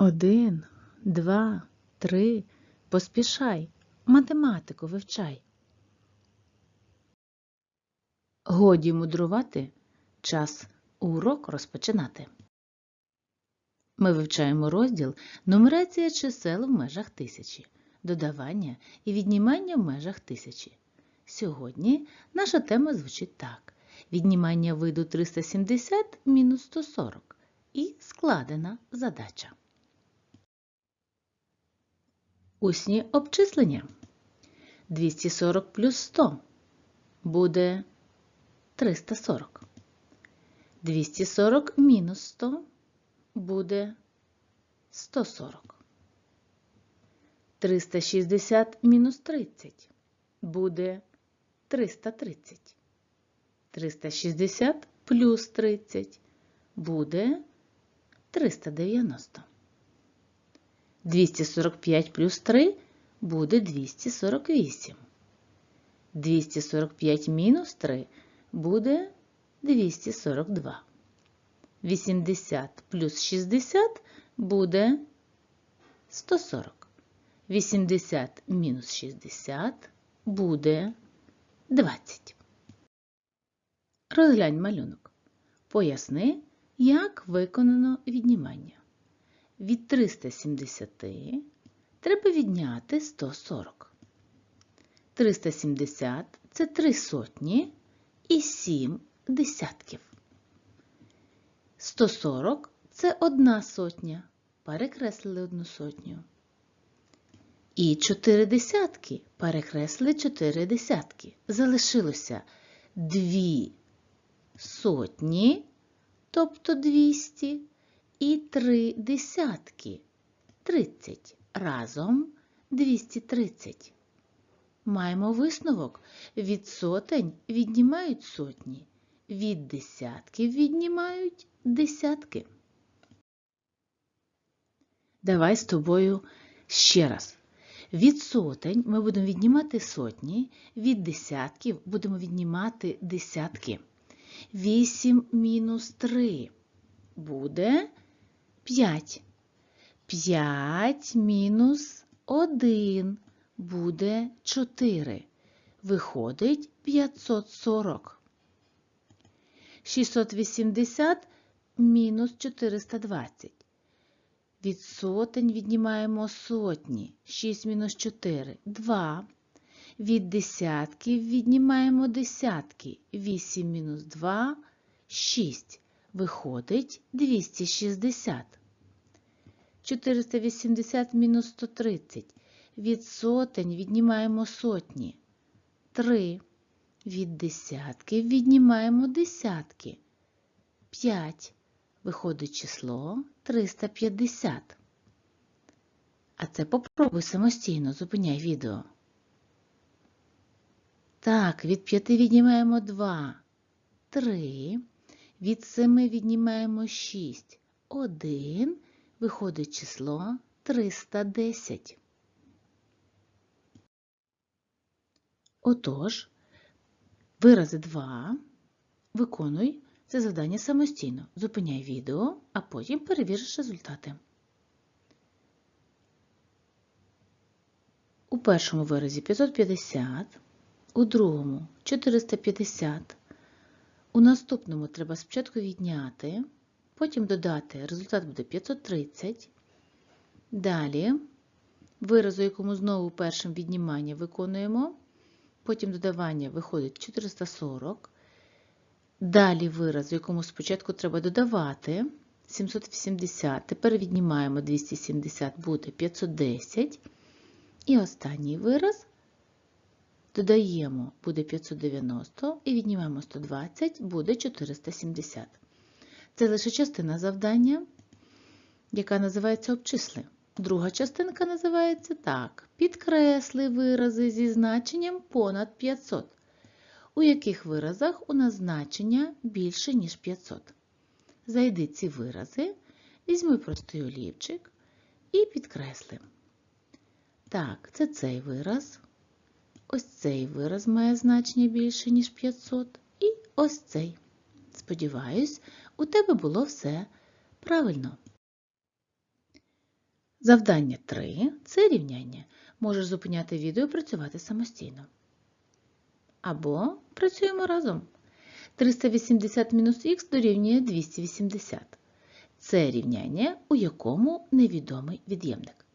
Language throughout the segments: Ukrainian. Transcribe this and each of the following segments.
Один, два, три. Поспішай, математику вивчай. Годі мудрувати, час урок розпочинати. Ми вивчаємо розділ нумерація чисел в межах тисячі, додавання і віднімання в межах тисячі. Сьогодні наша тема звучить так: віднімання виду 370 мінус 140 і складена задача. Усні обчислення. 240 плюс 100 буде 340. 240 мінус 100 буде 140. 360 мінус 30 буде 330. 360 плюс 30 буде 390. 245 плюс 3 буде 248. 245 мінус 3 буде 242. 80 плюс 60 буде 140. 80 мінус 60 буде 20. Розглянь малюнок. Поясни, як виконано віднімання. Від 370 треба відняти 140. 370 це 3 сотні і 7 десятків. 140 це 1 сотня. Перекреслили одну сотню. І 4 десятки перекреслили 4 десятки. Залишилося 2 сотні, тобто 200 і три десятки 30. Разом 230. Маємо висновок. Від сотень віднімають сотні, від десятків віднімають десятки. Давай з тобою ще раз. Від сотень ми будемо віднімати сотні, від десятків будемо віднімати десятки. 8 мінус 3 буде 5. 5 мінус 1 буде 4. Виходить 540. 680 мінус 420. Від сотень віднімаємо сотні. 6 мінус 4 – 2. Від десятків віднімаємо десятки. 8 мінус 2 – 6. Виходить 260. 480 мінус 130. Від сотень віднімаємо сотні. 3. Від десятків віднімаємо десятки. 5. Виходить число 350. А це попробуй самостійно, зупиняй відео. Так, від 5 віднімаємо 2. 3. Від 7 віднімаємо 6. 1. Виходить число 310. Отож, вирази 2. Виконуй це завдання самостійно. Зупиняй відео, а потім перевіриш результати. У першому виразі 550, у другому 450. У наступному треба спочатку відняти, потім додати, результат буде 530. Далі виразу, якому знову першим віднімання виконуємо, потім додавання виходить 440. Далі вираз, якому спочатку треба додавати 780, тепер віднімаємо 270, буде 510. І останній вираз додаємо, буде 590 і віднімаємо 120, буде 470. Це лише частина завдання, яка називається обчисли. Друга частинка називається так: підкресли вирази зі значенням понад 500. У яких виразах у нас значення більше, ніж 500. Зайди ці вирази, візьми простий олівчик і підкресли. Так, це цей вираз. Ось цей вираз має значення більше, ніж 500. І ось цей. Сподіваюсь, у тебе було все правильно. Завдання 3 це рівняння. Можеш зупиняти відео і працювати самостійно. Або працюємо разом. 380 мінус х дорівнює 280. Це рівняння, у якому невідомий від'ємник.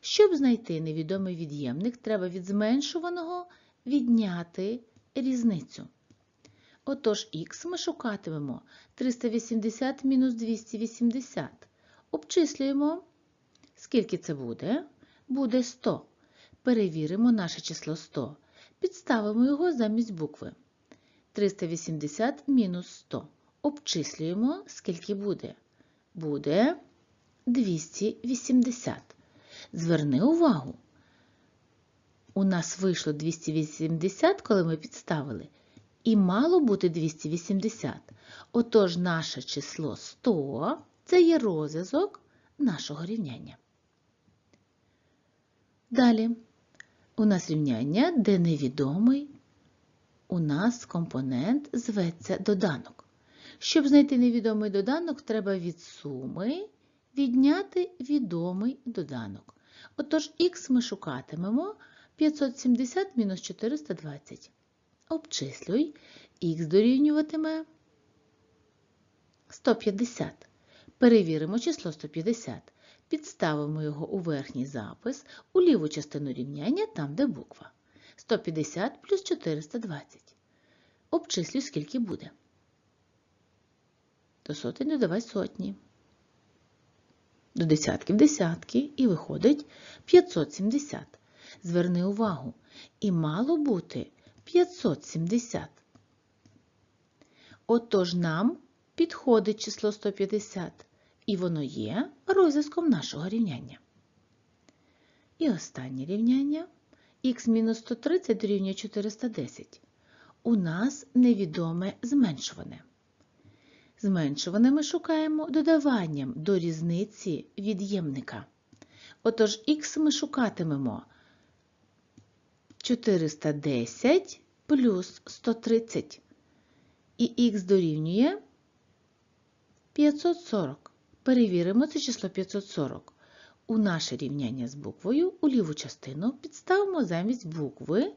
Щоб знайти невідомий від'ємник, треба від зменшуваного відняти різницю. Отож, х ми шукатимемо 380 мінус 280. Обчислюємо. Скільки це буде? Буде 100. Перевіримо наше число 100. Підставимо його замість букви. 380 мінус 100. Обчислюємо, скільки буде. Буде 280. Зверни увагу. У нас вийшло 280, коли ми підставили. І мало бути 280. Отож, наше число 100 це є розв'язок нашого рівняння. Далі у нас рівняння, де невідомий у нас компонент зветься доданок. Щоб знайти невідомий доданок, треба від суми відняти відомий доданок. Отож, х ми шукатимемо 570 мінус 420. Обчислюй, х дорівнюватиме 150. Перевіримо число 150. Підставимо його у верхній запис, у ліву частину рівняння, там, де буква. 150 плюс 420. Обчислюй, скільки буде. До сотень додавай сотні. До десятків десятки і виходить 570. Зверни увагу, і мало бути 570. Отож нам підходить число 150, і воно є розв'язком нашого рівняння. І останнє рівняння х-130 дорівнює 410. У нас невідоме зменшуване. Зменшуване ми шукаємо додаванням до різниці від'ємника. Отож, х ми шукатимемо 410 плюс 130. І х дорівнює 540. Перевіримо це число 540. У наше рівняння з буквою у ліву частину підставимо замість букви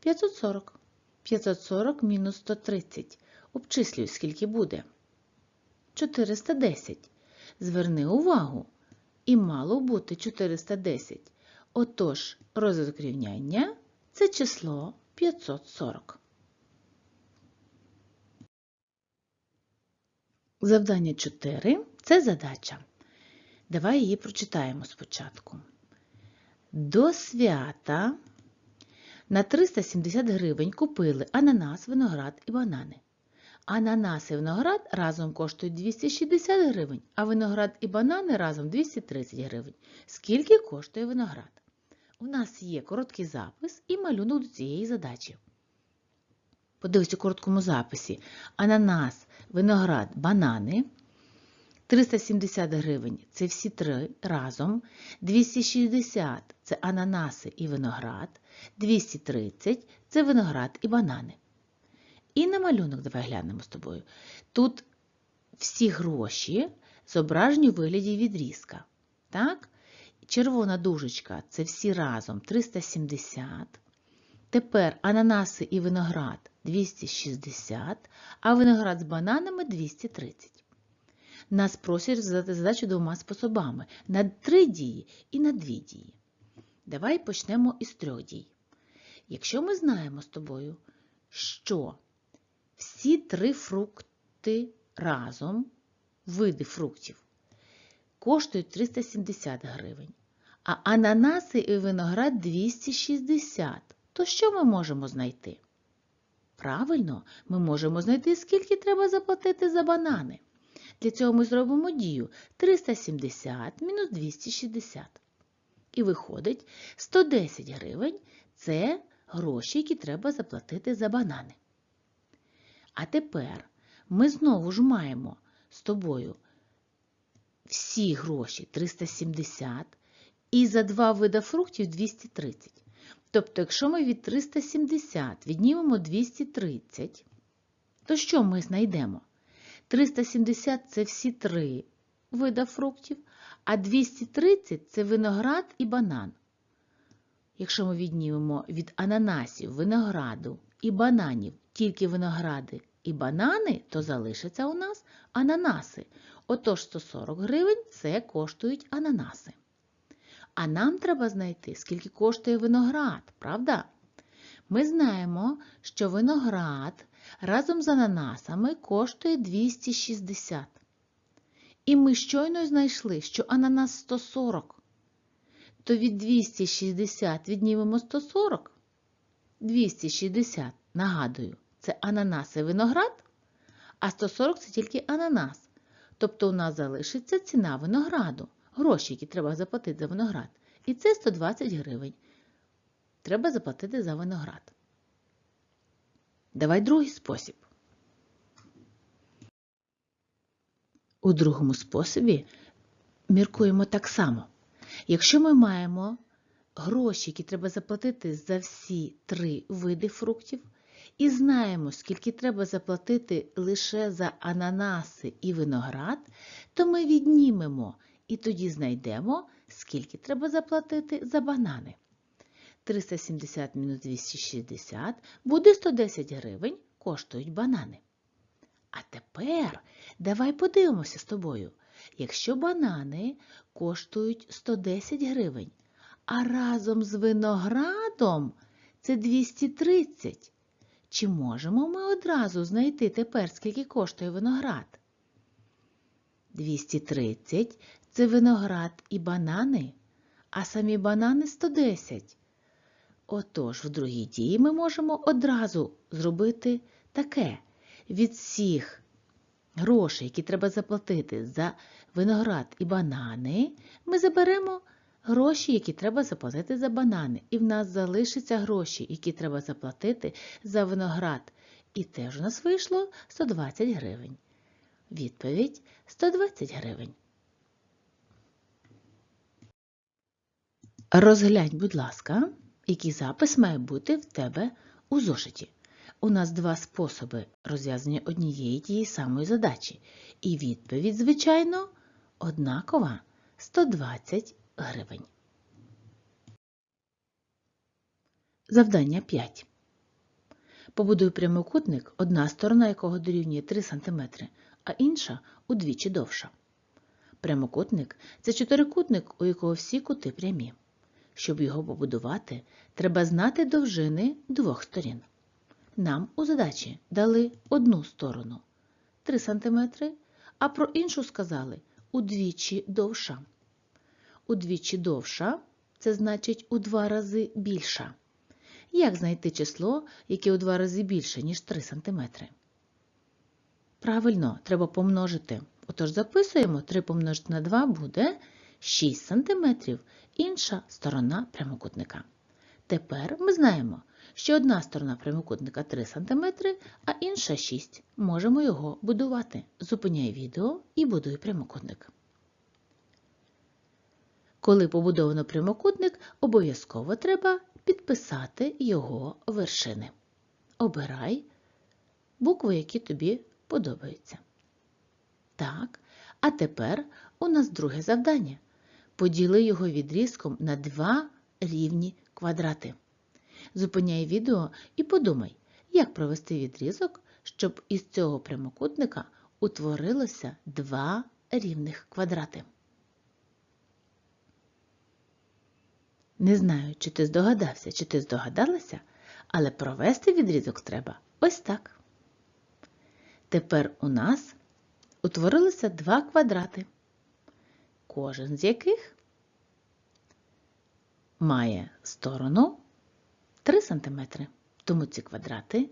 540. 540 мінус 130. Обчислюю, скільки буде. 410. Зверни увагу. І мало бути 410. Отож, розвиток рівняння це число 540. Завдання 4 це задача. Давай її прочитаємо спочатку. До свята на 370 гривень купили ананас, виноград і банани. Ананас і виноград разом коштують 260 гривень, а виноград і банани разом 230 гривень. Скільки коштує виноград? У нас є короткий запис і малюнок до цієї задачі. Подивись у короткому записі: ананас, виноград, банани. 370 гривень це всі три разом. 260 це ананаси і виноград. 230 це виноград і банани. І на малюнок давай глянемо з тобою. Тут всі гроші зображені у вигляді відрізка. Так? Червона дужечка це всі разом 370. Тепер ананаси і виноград 260, а виноград з бананами 230. Нас просять розв'язати задачу двома способами: на три дії і на дві дії. Давай почнемо із трьох дій. Якщо ми знаємо з тобою, що всі три фрукти разом, види фруктів, коштують 370 гривень, а ананаси і виноград 260, то що ми можемо знайти? Правильно, ми можемо знайти, скільки треба заплатити за банани. Для цього ми зробимо дію 370 мінус 260. І виходить, 110 гривень це гроші, які треба заплатити за банани. А тепер ми знову ж маємо з тобою всі гроші 370 і за два вида фруктів 230. Тобто, якщо ми від 370 віднімемо 230, то що ми знайдемо? 370 це всі три вида фруктів, А 230 це виноград і банан. Якщо ми віднімемо від ананасів, винограду і бананів тільки виногради і банани, то залишаться у нас ананаси. Отож 140 гривень це коштують ананаси. А нам треба знайти, скільки коштує виноград, правда? Ми знаємо, що виноград разом з ананасами коштує 260. І ми щойно знайшли, що ананас 140. То від 260 віднімемо 140. 260, нагадую, це ананас і виноград, а 140 це тільки ананас. Тобто у нас залишиться ціна винограду, гроші, які треба заплатити за виноград. І це 120 гривень. Треба заплатити за виноград. Давай другий спосіб. У другому способі міркуємо так само. Якщо ми маємо гроші, які треба заплатити за всі три види фруктів, і знаємо, скільки треба заплатити лише за ананаси і виноград, то ми віднімемо і тоді знайдемо, скільки треба заплатити за банани. 370 мінус 260 буде 110 гривень, коштують банани. А тепер давай подивимося з тобою. Якщо банани коштують 110 гривень, а разом з виноградом це 230. Чи можемо ми одразу знайти тепер, скільки коштує виноград? 230 це виноград і банани, а самі банани 110. Отож, в другій дії ми можемо одразу зробити таке. Від всіх грошей, які треба заплатити за виноград і банани, ми заберемо гроші, які треба заплатити за банани. І в нас залишаться гроші, які треба заплатити за виноград. І теж у нас вийшло 120 гривень. Відповідь 120 гривень. Розглянь, будь ласка, який запис має бути в тебе у зошиті. У нас два способи розв'язання однієї тієї самої задачі. І відповідь, звичайно, однакова 120 гривень. Завдання 5. Побудуй прямокутник, одна сторона якого дорівнює 3 см, а інша удвічі довша. Прямокутник це чотирикутник, у якого всі кути прямі. Щоб його побудувати, треба знати довжини двох сторін. Нам у задачі дали одну сторону 3 см, а про іншу сказали удвічі довша. Удвічі довша це значить у два рази більша. Як знайти число, яке у два рази більше, ніж 3 см? Правильно, треба помножити. Отож записуємо 3 помножити на 2 буде 6 см, інша сторона прямокутника. Тепер ми знаємо, що одна сторона прямокутника 3 см, а інша 6. Можемо його будувати. Зупиняй відео і будуй прямокутник. Коли побудовано прямокутник, обов'язково треба підписати його вершини. Обирай букви, які тобі подобаються. Так, а тепер у нас друге завдання. Поділи його відрізком на два рівні квадрати. Зупиняй відео і подумай, як провести відрізок, щоб із цього прямокутника утворилося два рівних квадрати. Не знаю, чи ти здогадався, чи ти здогадалася, але провести відрізок треба ось так. Тепер у нас утворилося два квадрати, кожен з яких має сторону 3 см, тому ці квадрати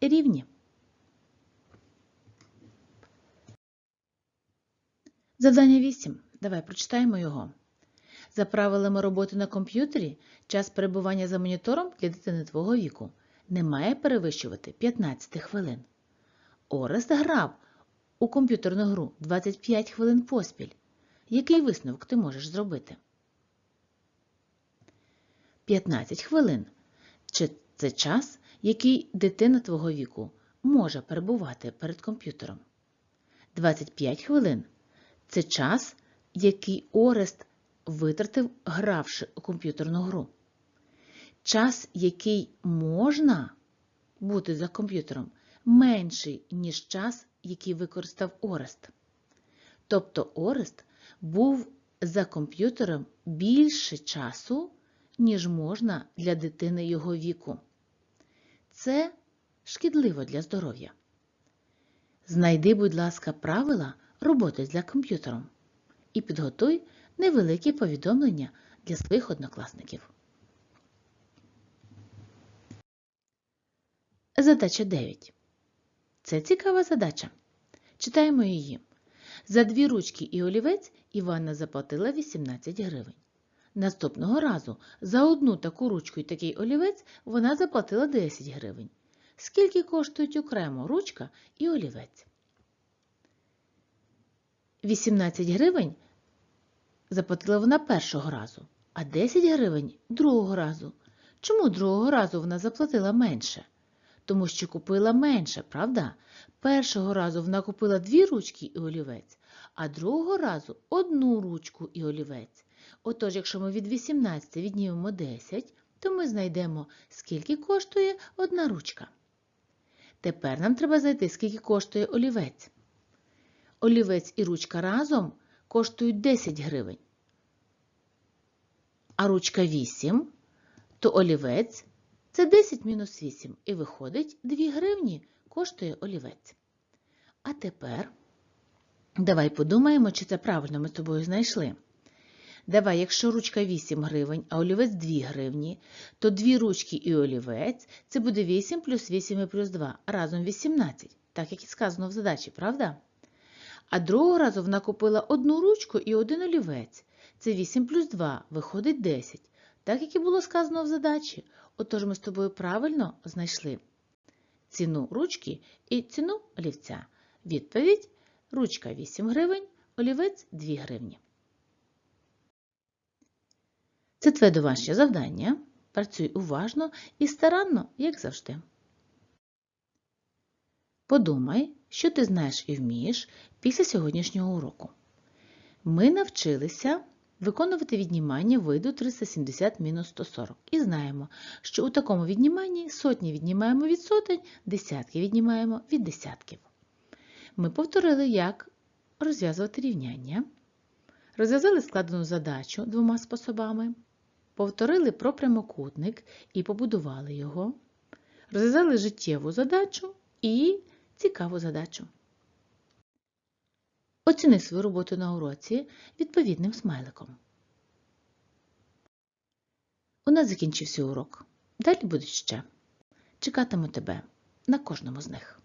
рівні. Завдання 8. Давай прочитаємо його. За правилами роботи на комп'ютері, час перебування за монітором для дитини твого віку не має перевищувати 15 хвилин. Орест грав у комп'ютерну гру 25 хвилин поспіль. Який висновок ти можеш зробити? 15 хвилин. Чи це час, який дитина твого віку може перебувати перед комп'ютером? 25 хвилин це час, який Орест витратив, гравши у комп'ютерну гру. Час, який можна бути за комп'ютером, менший, ніж час, який використав Орест. Тобто Орест був за комп'ютером більше часу, ніж можна для дитини його віку. Це шкідливо для здоров'я. Знайди, будь ласка, правила роботи з комп'ютером і підготуй невеликі повідомлення для своїх однокласників. Задача 9. Це цікава задача. Читаємо її. За дві ручки і олівець Іванна заплатила 18 гривень. Наступного разу за одну таку ручку і такий олівець вона заплатила 10 гривень. Скільки коштують окремо ручка і олівець? 18 гривень заплатила вона першого разу, а 10 гривень другого разу. Чому другого разу вона заплатила менше? Тому що купила менше, правда? Першого разу вона купила дві ручки і олівець, а другого разу одну ручку і олівець. Отож, якщо ми від 18 віднімемо 10, то ми знайдемо, скільки коштує одна ручка. Тепер нам треба знайти, скільки коштує олівець. Олівець і ручка разом коштують 10 гривень. А ручка 8, то олівець це 10 мінус 8 і виходить 2 гривні коштує олівець. А тепер давай подумаємо, чи це правильно ми з тобою знайшли. Давай, якщо ручка 8 гривень, а олівець 2 гривні, то дві ручки і олівець це буде 8 плюс 8 і плюс 2, разом 18, так як і сказано в задачі, правда? А другого разу вона купила одну ручку і один олівець. Це 8 плюс 2, виходить 10, так як і було сказано в задачі. Отож ми з тобою правильно знайшли ціну ручки і ціну олівця. Відповідь ручка 8 гривень, олівець 2 гривні. Це твоє домашнє завдання. Працюй уважно і старанно, як завжди. Подумай, що ти знаєш і вмієш після сьогоднішнього уроку. Ми навчилися виконувати віднімання виду 370-140. І знаємо, що у такому відніманні сотні віднімаємо від сотень, десятки віднімаємо від десятків. Ми повторили, як розв'язувати рівняння. Розв'язали складену задачу двома способами. Повторили про прямокутник і побудували його. Розв'язали життєву задачу і цікаву задачу. Оціни свою роботу на уроці відповідним смайликом. У нас закінчився урок. Далі будуть ще. Чекатиму тебе на кожному з них.